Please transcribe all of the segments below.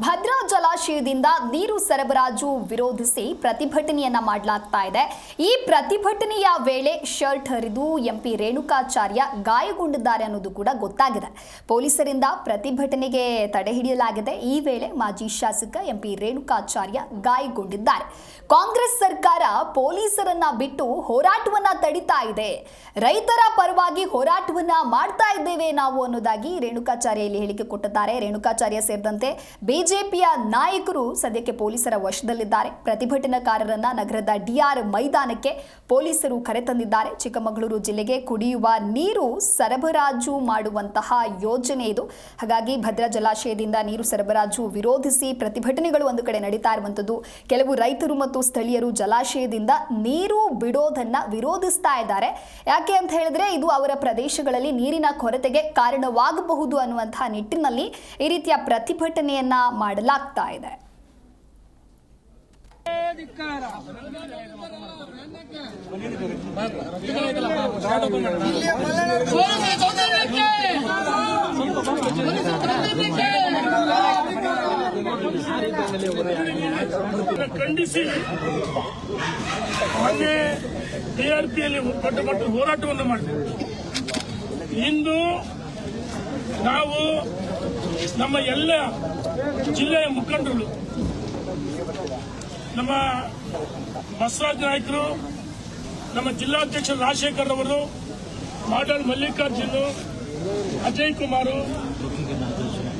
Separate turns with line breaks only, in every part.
ಭದ್ರಾ ಜಲಾಶಯದಿಂದ ನೀರು ಸರಬರಾಜು ವಿರೋಧಿಸಿ ಪ್ರತಿಭಟನೆಯನ್ನ ಮಾಡಲಾಗ್ತಾ ಇದೆ. ಈ ಪ್ರತಿಭಟನೆಯ ವೇಳೆ ಶರ್ಟ್ ಹರಿದು ಎಂಪಿ ರೇಣುಕಾಚಾರ್ಯ ಗಾಯಗೊಂಡಿದ್ದಾರೆ ಅನ್ನೋದು ಕೂಡ ಗೊತ್ತಾಗಿದೆ. ಪೊಲೀಸರಿಂದ ಪ್ರತಿಭಟನೆಗೆ ತಡೆ ಹಿಡಿಯಲಾಗಿದೆ. ಈ ವೇಳೆ ಮಾಜಿ ಶಾಸಕ ಎಂಪಿ ರೇಣುಕಾಚಾರ್ಯ ಗಾಯಗೊಂಡಿದ್ದಾರೆ. ಕಾಂಗ್ರೆಸ್ ಸರ್ಕಾರ ಪೊಲೀಸರನ್ನ ಬಿಟ್ಟು ಹೋರಾಟವನ್ನ ತಡಿತಾ ಇದೆ. ರೈತರ ಪರವಾಗಿ ಹೋರಾಟವನ್ನ ಮಾಡ್ತಾ ಇದ್ದೇವೆ ನಾವು ಅನ್ನೋದಾಗಿ ರೇಣುಕಾಚಾರ್ಯ ಇಲ್ಲಿ ಹೇಳಿಕೆ ಕೊಟ್ಟಿದ್ದಾರೆ. ರೇಣುಕಾಚಾರ್ಯ ಸೇರಿದಂತೆ ಬಿಜೆಪಿಯ ನಾಯಕರು ಸದ್ಯಕ್ಕೆ ಪೊಲೀಸರ ವಶದಲ್ಲಿದ್ದಾರೆ. ಪ್ರತಿಭಟನಾಕಾರರನ್ನ ನಗರದ ಡಿಆರ್ ಮೈದಾನಕ್ಕೆ ಪೊಲೀಸರು ಕರೆತಂದಿದ್ದಾರೆ ಚಿಕ್ಕಮಗಳೂರು ಜಿಲ್ಲೆಗೆ ಕುಡಿಯುವ ನೀರು ಸರಬರಾಜು ಮಾಡುವಂತಹ ಯೋಜನೆ ಇದು. ಹಾಗಾಗಿ ಭದ್ರಾ ಜಲಾಶಯದಿಂದ ನೀರು ಸರಬರಾಜು ವಿರೋಧಿಸಿ ಪ್ರತಿಭಟನೆಗಳು ಒಂದು ಕಡೆ ನಡೀತಾ ಇರುವಂಥದ್ದು. ಕೆಲವು ರೈತರು ಮತ್ತು ಸ್ಥಳೀಯರು ಜಲಾಶಯದಿಂದ ನೀರು ಬಿಡೋದನ್ನ ವಿರೋಧಿಸ್ತಾ ಇದ್ದಾರೆ. ಯಾಕೆ ಅಂತ ಹೇಳಿದ್ರೆ ಇದು ಅವರ ಪ್ರದೇಶಗಳಲ್ಲಿ ನೀರಿನ ಕೊರತೆಗೆ ಕಾರಣವಾಗಬಹುದು ಅನ್ನುವಂತಹ ನಿಟ್ಟಿನಲ್ಲಿ ಈ ರೀತಿಯ ಪ್ರತಿಭಟನೆಯನ್ನ ಮಾಡಲಾಗ್ತಾ ಇದೆ.
ಖಂಡಿಸಿ. ಮೊನ್ನೆ ಟಿಆರ್ಪಿಯಲ್ಲಿ ಪಟ್ಟು ಪಟ್ಟು ಹೋರಾಟವನ್ನು ಮಾಡಿದೆ ಇಂದು ನಾವು ನಮ್ಮ ಎಲ್ಲ ಜಿಲ್ಲೆಯ ಮುಖಂಡರು, ನಮ್ಮ ಬಸವರಾಜ ನಾಯಕರು, ನಮ್ಮ ಜಿಲ್ಲಾಧ್ಯಕ್ಷ ರಾಜಶೇಖರ್ ಅವರು ಮಾಡಾಳ್ ಮಲ್ಲಿಕಾರ್ಜುನ್, ಅಜಯ್ ಕುಮಾರ್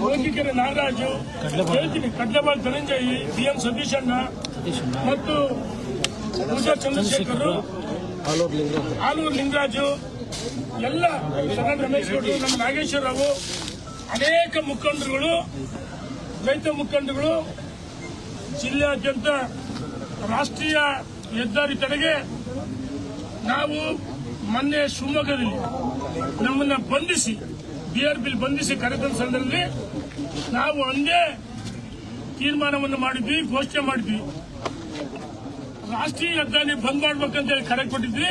ಲೋಕಿಕೆರೆ ನಾಗರಾಜು, ಹೇಳ್ತೀನಿ, ಕಡ್ಲೆಬಾಳ್ ಧನಂಜಯ್ ಬಿ ಸತೀಶ್ ಅಣ್ಣ ಮತ್ತು ಪೂಜಾ ಚಂದ್ರಶೇಖರ್, ಆಲೂರು ಲಿಂಗರಾಜು, ಎಲ್ಲ ರಮೇಶ್ ನಮ್ಮ ನಾಗೇಶ್ವರ ರಾವು, ಅನೇಕ ಮುಖಂಡರುಗಳು ರೈತ ಮುಖಂಡಗಳು ಜಿಲ್ಲೆಯಾದ್ಯಂತ ರಾಷ್ಟ್ರೀಯ ಹೆದ್ದಾರಿ ತಡೆಗೆ ನಾವು ಮೊನ್ನೆ ಶಿವಮೊಗ್ಗದಲ್ಲಿ ನಮ್ಮನ್ನ ಬಂಧಿಸಿ ಬಿಆರ್ಪಿಲ್ ಬಂಧಿಸಿ ಕರೆತಂದ ಸಂದರ್ಭದಲ್ಲಿ ನಾವು ಅಂದೇ ತೀರ್ಮಾನವನ್ನು ಮಾಡಿದ್ವಿ, ಘೋಷಣೆ ಮಾಡಿದ್ವಿ. ರಾಷ್ಟ್ರೀಯ ಹೆದ್ದಾರಿ ಬಂದ್ ಮಾಡ್ಬೇಕಂತ ಹೇಳಿ ಕರೆ ಕೊಟ್ಟಿದ್ವಿ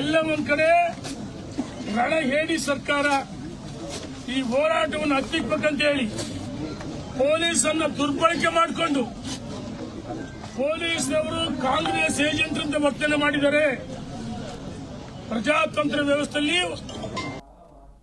ಎಲ್ಲ ಒಂದ್ ಕಡೆ ರಣ ಹೇಳಿ ಸರ್ಕಾರ ಈ ಹೋರಾಟವನ್ನು ಹತ್ತಿಕ್ಬೇಕಂತ ಹೇಳಿ ಪೊಲೀಸನ್ನ ದುರ್ಬಳಕೆ ಮಾಡಿಕೊಂಡು ಪೊಲೀಸ್ನವರು ಕಾಂಗ್ರೆಸ್ ಏಜೆಂಟ್ ಅಂತ ವರ್ತನೆ ಮಾಡಿದ್ದಾರೆ. ಪ್ರಜಾತಂತ್ರ ವ್ಯವಸ್ಥೆಯಲ್ಲಿ